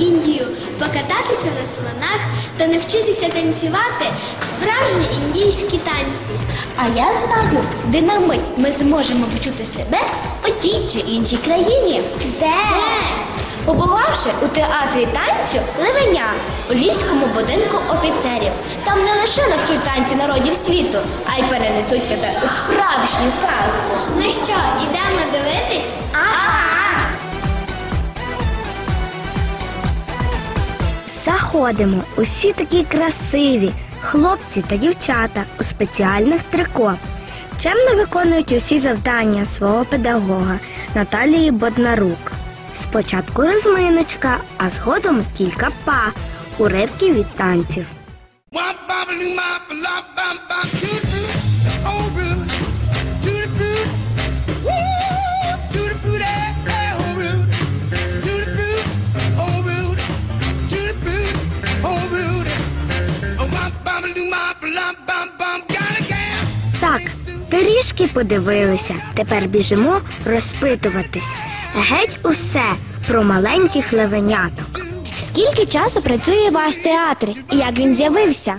Індію, покататися на слонах та навчитися танцювати справжні індійські танці. А я знаю, де на мить ми зможемо почути себе у тій чи іншій країні. Де? Побувавши у театрі танцю Левеня у львівському будинку офіцерів. Там не лише навчуть танці народів світу, а й перенесуть тебе у справжню казку. Ну що, ідемо дивитись? Ага. Заходимо, усі такі красиві, хлопці та дівчата у спеціальних трико. Чемно виконують усі завдання свого педагога Наталії Боднарук. Спочатку розминочка, а згодом кілька па, уривки від танців. Трішки подивилися. Тепер біжимо розпитуватись. Геть усе про маленьких левеняток. Скільки часу працює ваш театр і як він з'явився?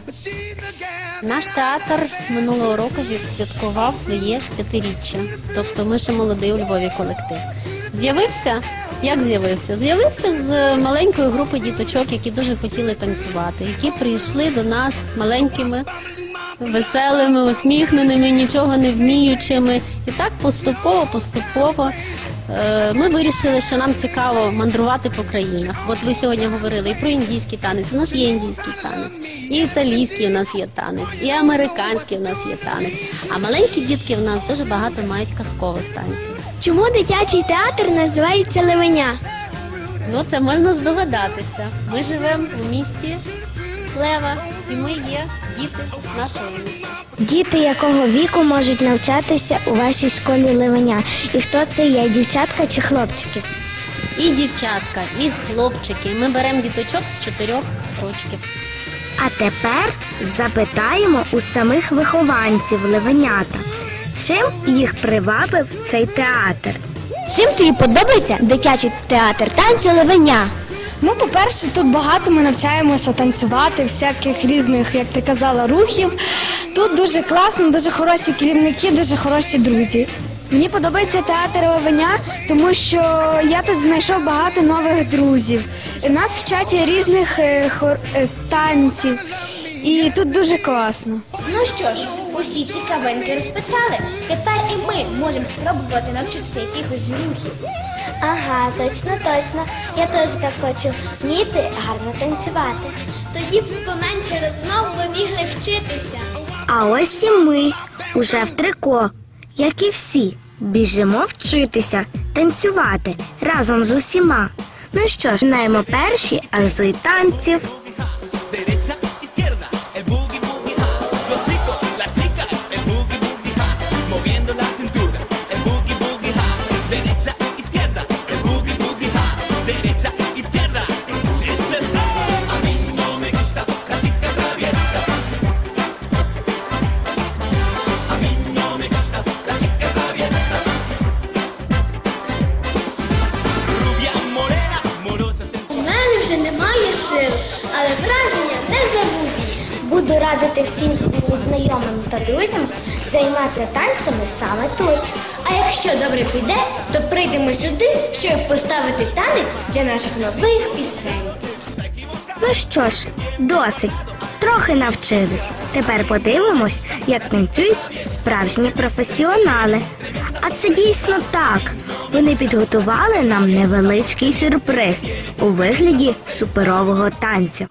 Наш театр минулого року відсвяткував своє п'ятиріччя. Тобто ми ще молодий у Львові колектив. З'явився. Як з'явився? З'явився з маленької групи діточок, які дуже хотіли танцювати, які прийшли до нас маленькими, веселими, усміхненими, нічого не вміючими. І так поступово, поступово е, ми вирішили, що нам цікаво мандрувати по країнах. От ви сьогодні говорили і про індійський танець. У нас є індійський танець, і італійський у нас є танець, і американський у нас є танець. А маленькі дітки в нас дуже багато мають казкових танців. Чому дитячий театр називається Левеня? Ну це можна здогадатися. Ми живемо у місті Лева, і ми є діти нашого міста. Діти якого віку можуть навчатися у вашій школі левеня? І хто це є, дівчатка чи хлопчики? І дівчатка, і хлопчики. Ми беремо діточок з чотирьох рочків. А тепер запитаємо у самих вихованців левенята, чим їх привабив цей театр. Чим тобі подобається дитячий театр танцю Левеня? Ну, по-перше, тут багато ми навчаємося танцювати, всяких різних, як ти казала, рухів. Тут дуже класно, дуже хороші керівники, дуже хороші друзі. Мені подобається театр Левеня, тому що я тут знайшов багато нових друзів. Нас вчать різних е, хор- е, танців, і тут дуже класно. Ну що ж, усі цікавинки розпитали. Можемо спробувати навчитися якихось рухів. Ага, точно, точно. Я теж так хочу вміти гарно танцювати. Тоді б поменше розмов ви мігли вчитися. А ось і ми уже в трико, як і всі, біжимо вчитися, танцювати разом з усіма. Ну що ж, починаємо перші ази танців. Всім своїм знайомим та друзям займати танцями саме тут. А якщо добре піде, то прийдемо сюди, щоб поставити танець для наших нових пісень. Ну що ж, досить. Трохи навчились. Тепер подивимось, як танцюють справжні професіонали. А це дійсно так. Вони підготували нам невеличкий сюрприз у вигляді суперового танцю.